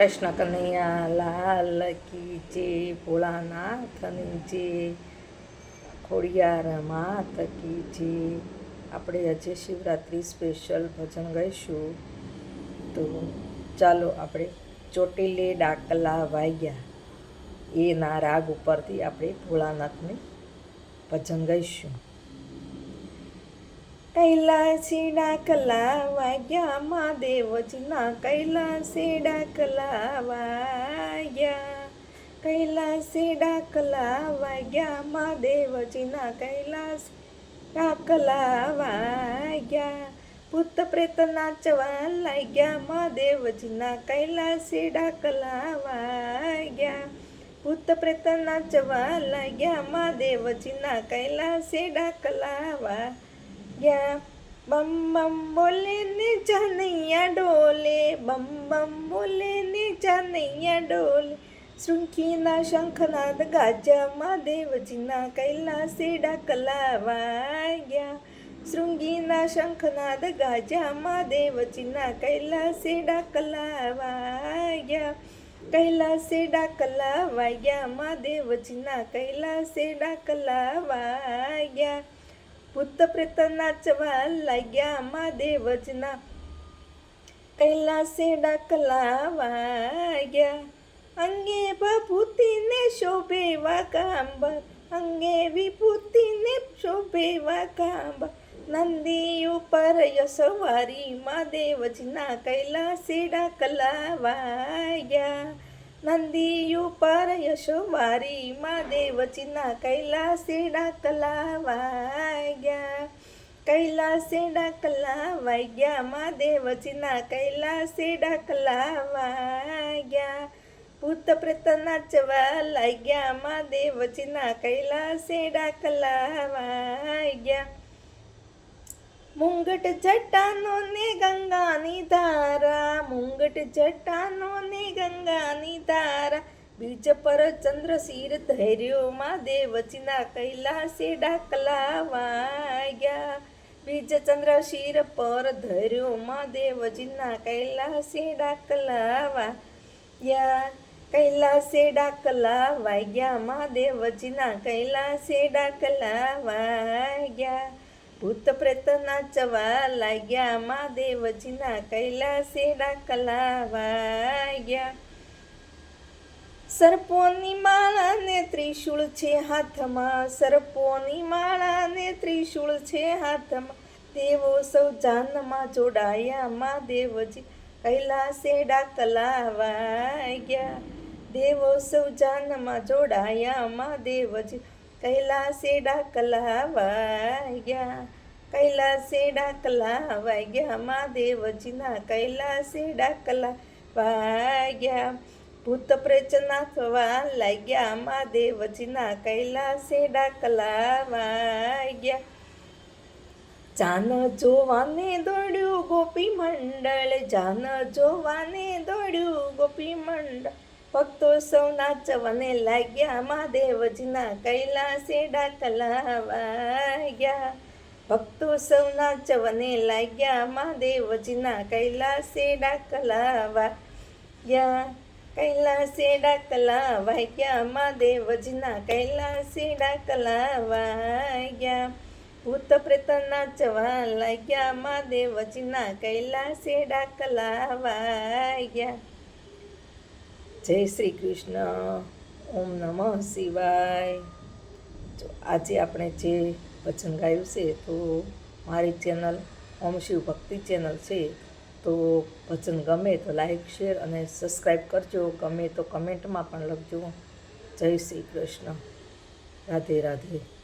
કૃષ્ણ કનૈયા લાલ કી જે ભોળાનાથની જે ખોડિયાર માત કી જે આપણે આજે શિવરાત્રિ સ્પેશિયલ ભજન ગાઈશું. તો ચાલો આપણે ચોટીલે ડાકલા વાગ્યા. એના રાગ ઉપરથી આપણે ભોળાનાથને ભજન ગાઈશું. કૈલાસી ડાકલા વાગ્યા મહાદેવજીના કૈલાસી ડાકલા વાગ્યા કૈલાસી ડાકલા વાગ્યા મહાદેવજીના કૈલાસ ડાકલા વાગ્યા ભૂત પ્રેત નાચવા લાગ્યા મહાદેવજીના કૈલાસી ડાકલા વાગ્યા ભૂત પ્રેત નાચવા લાગ્યા મહાદેવજીના કૈલાસી ડાકલા વાગ્યા ગયા. બમ બમ બોલે ને જાનૈયા ડોલે. બમ બમ બોલે ને જાનૈયા ડોલે. શૃંખીના શંખનાદ ગાજામાં દેવજીના કૈલાસે ડાકલા વાગ્યા શૃંગીના શંખનાદ ગાજામાં દેવજીના કૈલાસે ડાકલા વાગ્યા કૈલાસે ડાકલા વાગ્યા મહાદેવજીના કૈલાસે ડાકલા વાગ્યા ભૂત પ્રેત ચવા લાગ્યા મહાદેવજના કૈલાસે ડાકલા વાગ્યા. અંગે ભભૂતિને શોભે વાકાંબર અંગે વિભૂતિને શોભે વાકાંબર નંદી ઉપર યશવારી મહાદેવજના કૈલાસે ડાકલા વાગ્યા. નંદી ઉપર યશોવારી મહાદેવજીના કૈલાસે ડાકલા વાગ્યા કૈલાસે ડાકલા વાગ્યા મહાદેવજીના કૈલાસે ડાકલા વાગ્યા ભૂત પ્રેત નાચવા લાગ્યા મહાદેવજીના કૈલાસે ડાકલા વાગ્યા મુંગટ જટાનો ને ગંગાની ધારા મુંગટ જટાનો ને ગંગાની ધારા બીજ પર ચંદ્ર શિર ધૈર્યો મહાદેવજીના કૈલાસે ડાકલા વાગ્યા બીજ ચંદ્ર શિર પર ધર્યો મહાદેવજીના કૈલાસે ડાકલા વાગ્યા કૈલાસે ડાકલા વાગ્યા મહાદેવજીના કૈલાસે ડાકલા વાગ્યા ભૂત પ્રેત નાચવા લાગ્યા મહાદેવજીના કૈલાસે ડાકલા વાગ્યા સર્પોની માળા ને ત્રિશૂળ છે હાથમાં, સર્પોની માળા ને ત્રિશૂળ છે હાથમાં. દેવો સૌ જાનમાં જોડાયા મહાદેવજી કૈલાસે ડાકલા વાગ્યા દેવો સૌ જાનમાં જોડાયા મહાદેવજી કૈલાસે ડાકલા વાગ્યા કૈલાસે ડાકલા વાગ્યા મહાદેવજીના કૈલાસે ડાકલા વાગ્યા ભૂત પ્રચના થવા લાગ્યા મહાદેવજીના કૈલાસે ડાકલા વાગ્યા જાન જોવાને દોડ્યું ગોપી મંડળ જાન જોવાને દોડ્યું ગોપી મંડળ ભક્તો સૌ નાચવાને લાગ્યા મહાદેવજીના કૈલાસે ડાકલા વાગ્યા ભક્તો સૌ નાચવાને લાગ્યા મહાદેવજીના કૈલાસે ડાકલા વાગ્યા કૈલાસે ડાકલા વાગ્યા મહાદેવજીના કૈલાસે ડાકલા વાગ્યા ભૂત પ્રેત નાચવા લાગ્યા મહાદેવજીના કૈલાસે ડાકલા વાગ્યા જય શ્રી કૃષ્ણ, ઓમ નમઃ શિવાય. આજે આપણે જે વચન ગાયું છે, તો મારી ચેનલ ઓમ શિવ ભક્તિ ચેનલ છે, તો વચન ગમે તો લાઈક, શેર અને સબસ્ક્રાઈબ કરજો. ગમે તો કમેન્ટમાં પણ લખજો. જય શ્રી કૃષ્ણ. રાધે રાધે.